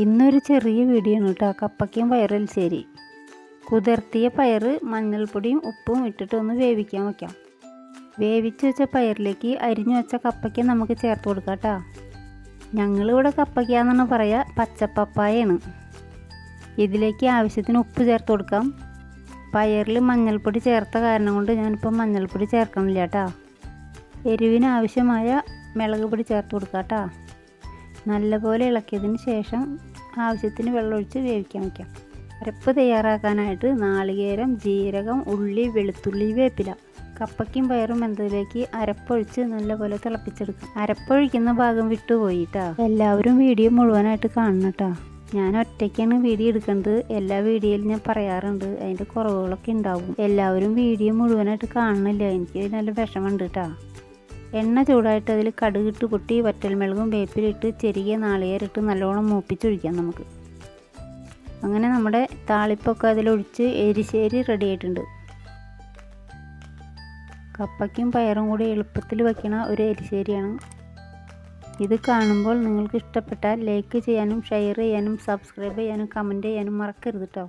ഇന്നൊരു ചെറിയ വീഡിയോ ആണ് കേട്ടോ കപ്പയ്ക്കും പയറൽശ്ശേരി കുതിർത്തിയ പയറ് മഞ്ഞൾപ്പൊടിയും ഉപ്പും ഇട്ടിട്ട് ഒന്ന് വേവിക്കാൻ വെക്കാം. വേവിച്ച് വെച്ച പയറിലേക്ക് അരിഞ്ഞു വെച്ച കപ്പയ്ക്ക നമുക്ക് ചേർത്ത് കൊടുക്കാം കേട്ടോ ഞങ്ങളിവിടെ കപ്പയ്ക്കാന്നാണ് പറയുക പച്ചപ്പപ്പായാണ്. ഇതിലേക്ക് ആവശ്യത്തിന് ഉപ്പ് ചേർത്ത് കൊടുക്കാം. പയറിൽ മഞ്ഞൾപ്പൊടി ചേർത്ത കാരണം കൊണ്ട് ഞാനിപ്പോൾ മഞ്ഞൾപ്പൊടി ചേർക്കണില്ല കേട്ടോ എരിവിന് ആവശ്യമായ മുളക് പൊടി ചേർത്ത് കൊടുക്കാം കേട്ടോ നല്ലപോലെ ഇളക്കിയതിന് ശേഷം ആവശ്യത്തിന് വെള്ളമൊഴിച്ച് വേവിക്കാൻ വയ്ക്കാം. അരപ്പ് തയ്യാറാക്കാനായിട്ട് നാളികേരം ജീരകം ഉള്ളി വെളുത്തുള്ളി വേപ്പില കപ്പയ്ക്കും പയറും എന്നതിലേക്ക് അരപ്പൊഴിച്ച് നല്ലപോലെ തിളപ്പിച്ചെടുക്കാം. അരപ്പൊഴിക്കുന്ന ഭാഗം വിട്ടുപോയിട്ടാ. എല്ലാവരും വീഡിയോ മുഴുവനായിട്ട് കാണണം കേട്ടോ ഞാൻ ഒറ്റയ്ക്കാണ് വീഡിയോ എടുക്കുന്നത്. എല്ലാ വീഡിയോയിലും ഞാൻ പറയാറുണ്ട്. അതിന്റെ കുറവുകളൊക്കെ ഉണ്ടാവും. എല്ലാവരും വീഡിയോ മുഴുവനായിട്ട് കാണണില്ല. എനിക്ക് നല്ല വിഷമമുണ്ട് കേട്ടോ എണ്ണ ചൂടായിട്ട് അതിൽ കടുകിട്ട് പൊട്ടി വറ്റൽമുളകും വേപ്പിലിട്ട് ചെറിയ നാളികേരിട്ട് നല്ലോണം മൂപ്പിച്ചൊഴിക്കാം നമുക്ക്. അങ്ങനെ നമ്മുടെ താളിപ്പൊക്കെ അതിലൊഴിച്ച് എരിശ്ശേരി റെഡി ആയിട്ടുണ്ട്. കപ്പയ്ക്കും പയറും കൂടി എളുപ്പത്തിൽ വയ്ക്കണ ഒരു എരിശ്ശേരിയാണ് ഇത് കാണുമ്പോൾ നിങ്ങൾക്ക് ഇഷ്ടപ്പെട്ടാൽ ലൈക്ക് ചെയ്യാനും ഷെയർ ചെയ്യാനും സബ്സ്ക്രൈബ് ചെയ്യാനും കമന്റ് ചെയ്യാനും മറക്കരുത് കേട്ടോ